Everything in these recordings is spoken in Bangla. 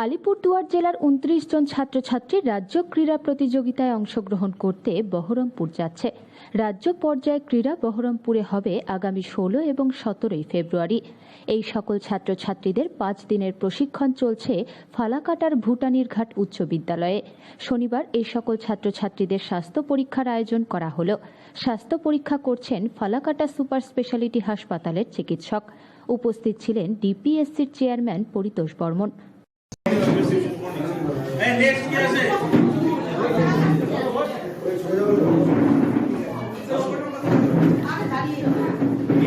আলিপুরদুয়ার জেলার উনত্রিশ জন ছাত্রছাত্রী রাজ্য ক্রীড়া প্রতিযোগিতায় অংশগ্রহণ করতে বহরমপুর যাচ্ছে। রাজ্য পর্যায়ে ক্রীড়া বহরমপুরে হবে আগামী ষোলো এবং সতেরোই ফেব্রুয়ারি। এই সকল ছাত্রছাত্রীদের পাঁচ দিনের প্রশিক্ষণ চলছে ফালাকাটার ভুটানির ঘাট উচ্চ বিদ্যালয়ে। শনিবার এই সকল ছাত্রছাত্রীদের স্বাস্থ্য পরীক্ষার আয়োজন করা হলো। স্বাস্থ্য পরীক্ষা করছেন ফালাকাটা সুপার স্পেশালিটি হাসপাতালের চিকিৎসক। উপস্থিত ছিলেন ডিপিএসসির চেয়ারম্যান পরিতোষ বর্মন। নেক্সট কি আছে? কি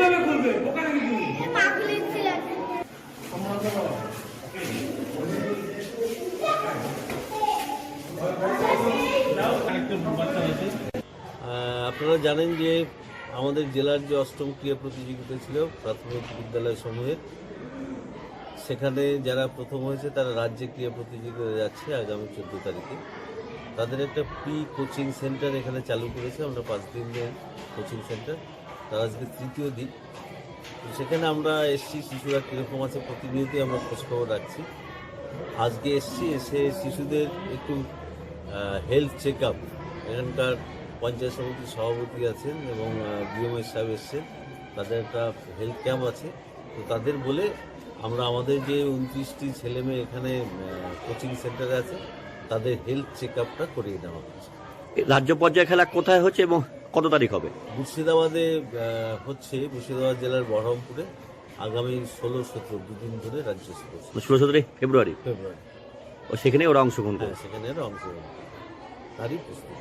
কীভাবে খুলবে? আপনারা জানেন যে আমাদের জেলার যে অষ্টম ক্রীড়া প্রতিযোগিতা ছিল প্রাথমিক বিদ্যালয় সমূহের সেখানে যারা প্রথম হয়েছে তারা রাজ্যে ক্রীড়া প্রতিযোগিতা যাচ্ছে আগামী চোদ্দ তারিখে। তাদের একটা প্রি কোচিং সেন্টার এখানে চালু করেছে আমরা পাঁচ দিনের কোচিং সেন্টার। তার আজকে তৃতীয় দিন। তো সেখানে আমরা এসছি, শিশুরা কীরকম আছে প্রতিনিয়তই আমরা খোঁজখবর রাখছি। আজকে এসছি, এসে শিশুদের একটু হেলথ চেক আপ এখানকার পঞ্চায়েত সমিতির সভাপতি আছেন এবং বিএমএস সাহেব এসছেন। তাদের একটা হেলথ ক্যাম্প আছে। তো তাদের বলে আমরা আমাদের যে উনত্রিশটি ছেলে মেয়ে এখানে কোচিং সেন্টারে আছে, তাদের হেলথ চেক আপটা করিয়ে নেওয়া হচ্ছে। রাজ্য পর্যায়ে খেলা কোথায় হচ্ছে এবং কত তারিখ হবে? মুর্শিদাবাদে হচ্ছে মুর্শিদাবাদ জেলার বহরমপুরে আগামী ষোলো সতেরো দুদিন ধরে রাজ্য স্পোর্টস ষোলো সতেরো ফেব্রুয়ারি? ফেব্রুয়ারি। ও সেখানে ওরা অংশগ্রহণ করে? সেখানে ওরা অংশগ্রহণ তারিখ তারই প্রস্তুতি।